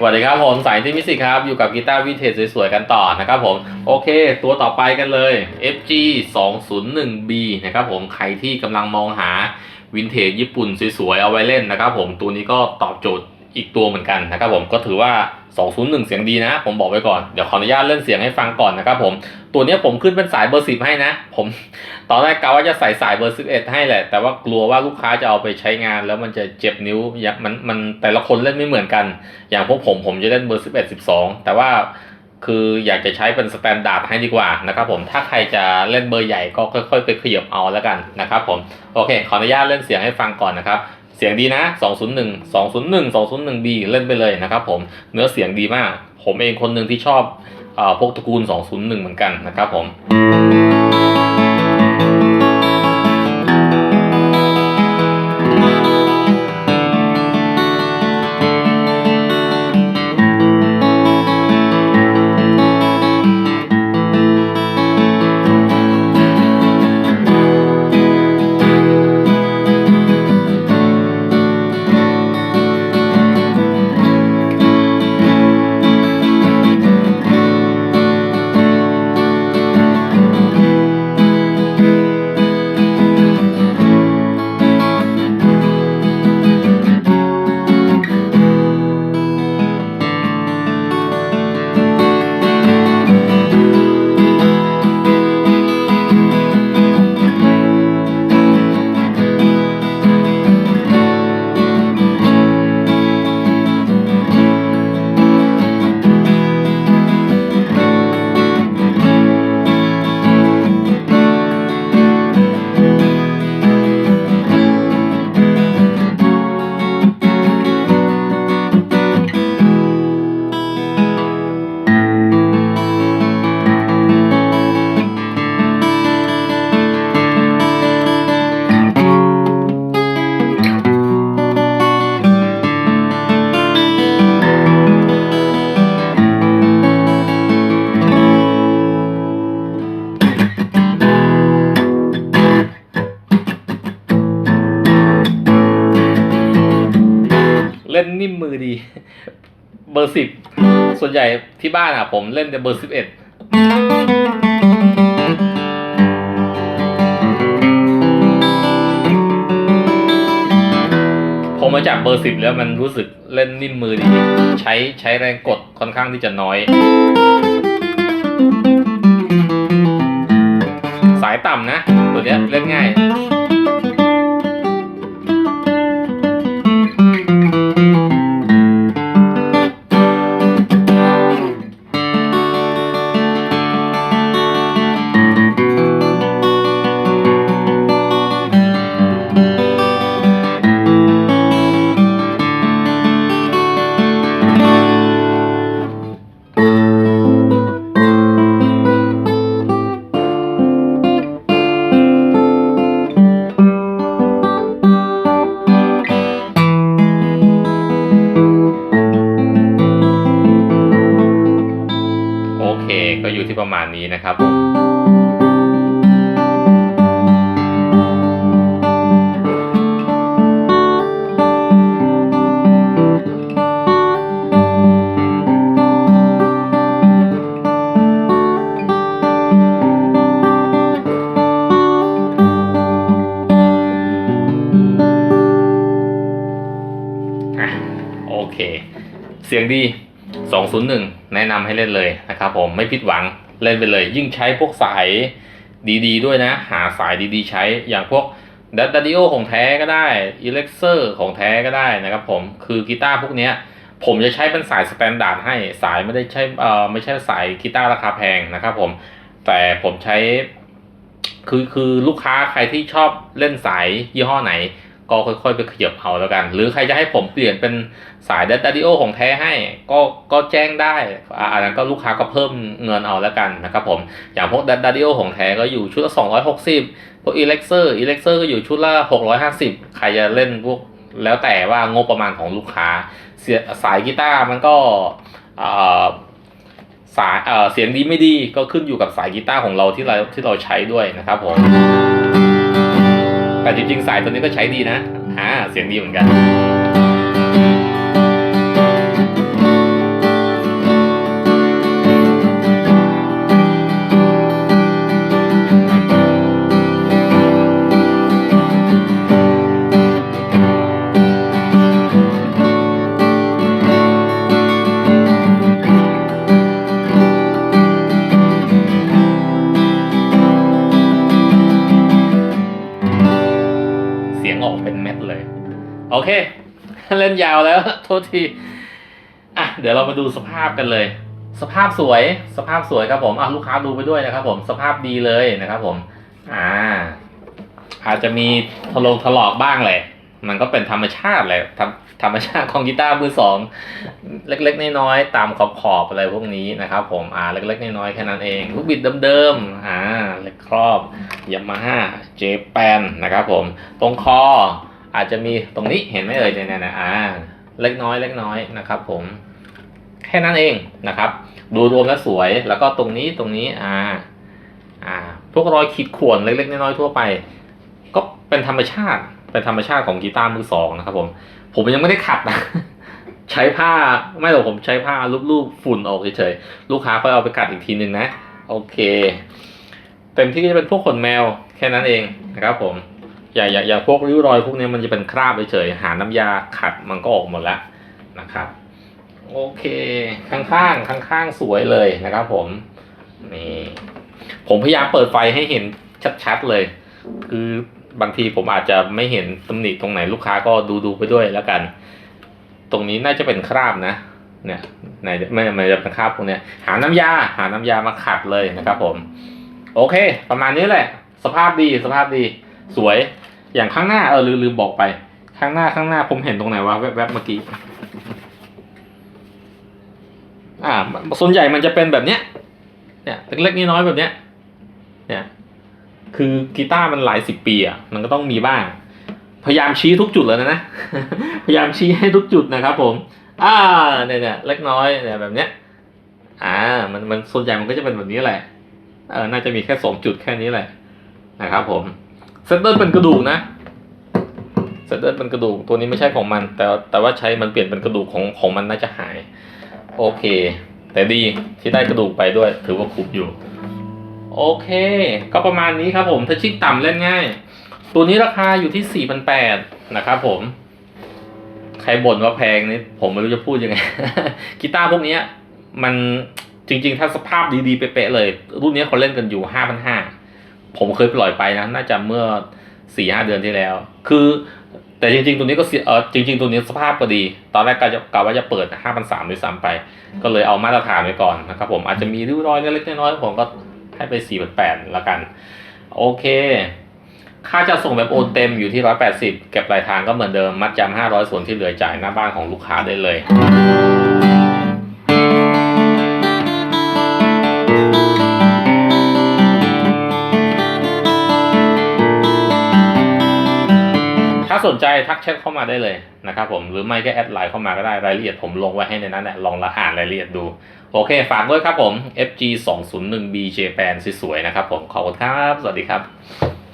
สวัสดีครับผมสายที่มิสิกครับ อยู่กับกีตาร์วินเทจสวยๆกันต่อนะครับผม โอเค ตัวต่อไปกันเลย FG 201B นะครับผมใครที่กำลังมองหาวินเทจญี่ปุ่นสวยๆเอาไว้เล่นนะครับผมตัวนี้ก็ตอบโจทย์ อีกตัวเหมือนกันนะครับผมก็ถือว่า 201 เสียงดีนะ ผมบอกไว้ก่อน เดี๋ยวขออนุญาตเล่นเสียงให้ฟังก่อนนะครับผมตัวนี้ผมขึ้นเป็นสายเบอร์สิบให้นะ ผมตอนแรกกะว่าจะใส่สายเบอร์สิบเอ็ดให้แหละ แต่ว่ากลัวว่าลูกค้าจะเอาไปใช้งาน แล้วมันจะเจ็บนิ้วยมันมันแต่ละคนเล่นไม่เหมือนกัน อย่างพวกผมผมจะเล่นเบอร์สิบเอ็ดสิบสองแต่ว่าคืออยากจะใช้เป็นสแตนดาร์ดให้ดีกว่านะครับผมถ้าใครจะเล่นเบอร์ใหญ่ก็ค่อยๆ ไปขยับเอาแล้วกันนะครับผมโอเค ขออนุญาตเล่นเสียงให้ฟังก่อนนะครับ เสียงดีนะ 201 201 201B เล่นไปเลยนะครับผมเนื้อเสียงดีมาก ผมเองคนหนึ่งที่ชอบอพวกตระกูล 201 เหมือนกันนะครับผม ล่นนิ่มมือดี เบอร์สิบส่วนใหญ่ที่บ้านอะ ผมเล่นแต่เบอร์สิบเอ็ดพอมาจากเบอร์สิบแล้วมันรู้สึกเล่นนิ่มมือดี ใช้ใช้แรงกดค่อนข้างที่จะน้อย สายต่ำนะ ตัวเนี้ยเล่นง่าย อยู่ที่ประมาณนี้นะครับผมโอเค เสียงดี 201 แนะนำให้เล่นเลยนะครับผมไม่ผิดหวังเล่นไปเลย ยิ่งใช้พวกสายดีๆด้วยนะ หาสายดีๆ ใช้อย่างพวกดัตดิโอของแท้ก็ได้อิเล็กเซอร์ของแท้ก็ได้นะครับผมคือกีตาร์พวกเนี้ยผมจะใช้เป็นสายสแตนดาร์ดให้สายไม่ได้ใช้เอ่อไม่ใช่สายกีตาร์ราคาแพงนะครับผมแต่ผมใช้คือคือลูกค้าใครที่ชอบเล่นสายยี่ห้อไหน ก็ค่อยๆ ไปขยับเอาแล้วกัน หรือใครจะให้ผมเปลี่ยนเป็นสายดัตดิโอของแท้ให้ ก็ก็แจ้งได้อ่าอันนั้นก็ลูกค้าก็เพิ่มเงินเอาแล้วกันนะครับผม อย่างพวกดัตดิโอของแท้ก็อยู่ชุดละ260 พวกอิเล็กเซอร์อิเล็กเซอร์ก็อยู่ชุดละ650 ใครจะเล่นพวกแล้วแต่ว่างบประมาณของลูกค้าเสียสายกีตาร์มันก็สายเอ่อเสียงดีไม่ดีก็ขึ้นอยู่กับสายกีตาร์ของเราที่เราที่เราใช้ด้วยนะครับผม แต่จริงๆสายตัวนี้ก็ใช้ดีนะอ่าเสียงดีเหมือนกัน งออกเป็นเม็ดเลย โอเค เล่นยาวแล้ว โทษที อะ เดี๋ยวเรามาดูสภาพกันเลย สภาพสวย สภาพสวยครับผมอะลูกค้าดูไปด้วยนะครับผม สภาพดีเลยนะครับผม อ่า อาจจะมีทะลงทะลอกบ้างเลย มันก็เป็นธรรมชาติแหละธรรมธรรมชาติของกีตาร์มือสองเล็กๆน้อยๆตามขอบขอบอะไรพวกนี้นะครับ ผมอ่าเล็กๆน้อยๆแค่นั้นเองลูกบิดเดิมๆอ่าเล็กครอบยามาฮ่าเจแปนนะครับ ผมตรงคออาจจะมีตรงนี้เห็นไหมเอ่ยเนี่ยๆๆอ่าเล็กน้อยเล็กน้อยนะครับ ผมแค่นั้นเองนะครับ ดูรวมแล้วสวยแล้วก็ตรงนี้ตรงนี้อ่าอ่าพวกรอยขีดข่วนเล็กๆน้อยๆทั่วไป ก็เป็นธรรมชาติ เป็นธรรมชาติของกีตาร์มือสองนะครับผม ผมยังไม่ได้ขัดนะ ใช้ผ้าไม่หรอกผมใช้ผ้าลูบๆฝุ่นออกเฉยๆ ลูกค้าค่อยเอาไปกัดอีกทีหนึ่งนะ โอเค เต็มที่ก็จะเป็นพวกขนแมวแค่นั้นเองนะครับผม อย่าอย่าอย่าพวกริ้วรอยพวกนี้มันจะเป็นคราบเฉยๆ หาน้ำยาขัดมันก็ออกหมดแล้วนะครับ โอเค ข้างๆข้างๆสวยเลยนะครับผม นี่ ผมพยายามเปิดไฟให้เห็นชัดๆเลย คือ บางทีผมอาจจะไม่เห็นตำหนิตรงไหนลูกค้าก็ดูดูๆไปด้วยแล้วกัน ตรงนี้น่าจะเป็นคราบนะเนี่ยไหนไม่ไม่จะเป็นคราบพวกเนี้ยหาน้ำยาหาน้ำยามาขัดเลยนะครับผม โอเค ประมาณนี้แหละ สภาพดีสภาพดีสวยอย่างข้างหน้าเออลืมลืมบอกไป ข้างหน้าข้างหน้าผมเห็นตรงไหนวะแวบๆเมื่อกี้อ่าส่วนใหญ่มันจะเป็นแบบเนี้ยเนี่ยเล็กๆน้อยๆแบบเนี้ย คือกีตาร์มันหลายสิบปีอะมันก็ต้องมีบ้าง พยายามชี้ทุกจุดเลยนะนะ พยายามชี้ให้ทุกจุดนะครับผม อ่าเนี่ยเนี่ยเล็กน้อยเนี่ยแบบเนี้ย อ่า มันมันส่วนใหญ่มันก็จะเป็นแบบนี้แหละ เออน่าจะมีแค่สองจุดแค่นี้แหละนะครับผมเซตเดิลเป็นกระดูกนะเซตเดิลเป็นกระดูกตัวนี้ไม่ใช่ของมัน แต่แต่ว่าใช้มันเปลี่ยนเป็นกระดูกของของมันน่าจะหาย โอเค แต่ดีที่ได้กระดูกไปด้วย ถือว่าคุ้มอยู่ โอเค ก็ประมาณนี้ครับผมถ้าชิกต่ำเล่นง่าย ตัวนี้ราคาอยู่ที่ 4,800นะครับผม ใครบ่นว่าแพงนี่ผมไม่รู้จะพูดยังไง กีตาร์พวกนี้มันจริง ๆ ถ้าสภาพดีๆ เป๊ะๆเลย รุ่นนี้เขาเล่นกันอยู่ 5,500 ผมเคยปล่อยไปนะ น่าจะเมื่อ 4-5 เดือนที่แล้ว คือแต่จริงๆ ตัวนี้ก็เออจริง ๆ ตัวนี้สภาพก็ดี ตอนแรกก็จะกะว่าจะเปิด 5,300ด้วยซ้ำไป ก็เลยเอามาตรฐานไว้ก่อนนะครับผมอาจจะมีริ้วรอยเล็กๆน้อยๆผมก็ ให้ไป4,800ละกัน โอเค ค่าจะส่งแบบโอนเต็มอยู่ที่180เก็บปลายทางก็เหมือนเดิม มัดจำ500ส่วนที่เหลือจ่ายหน้าบ้านของลูกค้าได้เลยาสนใจทักแชทเข้ามาได้เลยนะครับผมหรือไม่ก็แอดไลน์เข้ามาก็ได้รายละเอียดผมลงไว้ให้ในนั้นแหละลองละอ่านรายละเอียดดู โอเค ฝากด้วยครับผม FG 201 B J Pan สวยๆนะครับผมขอบคุณครับ สวัสดีครับ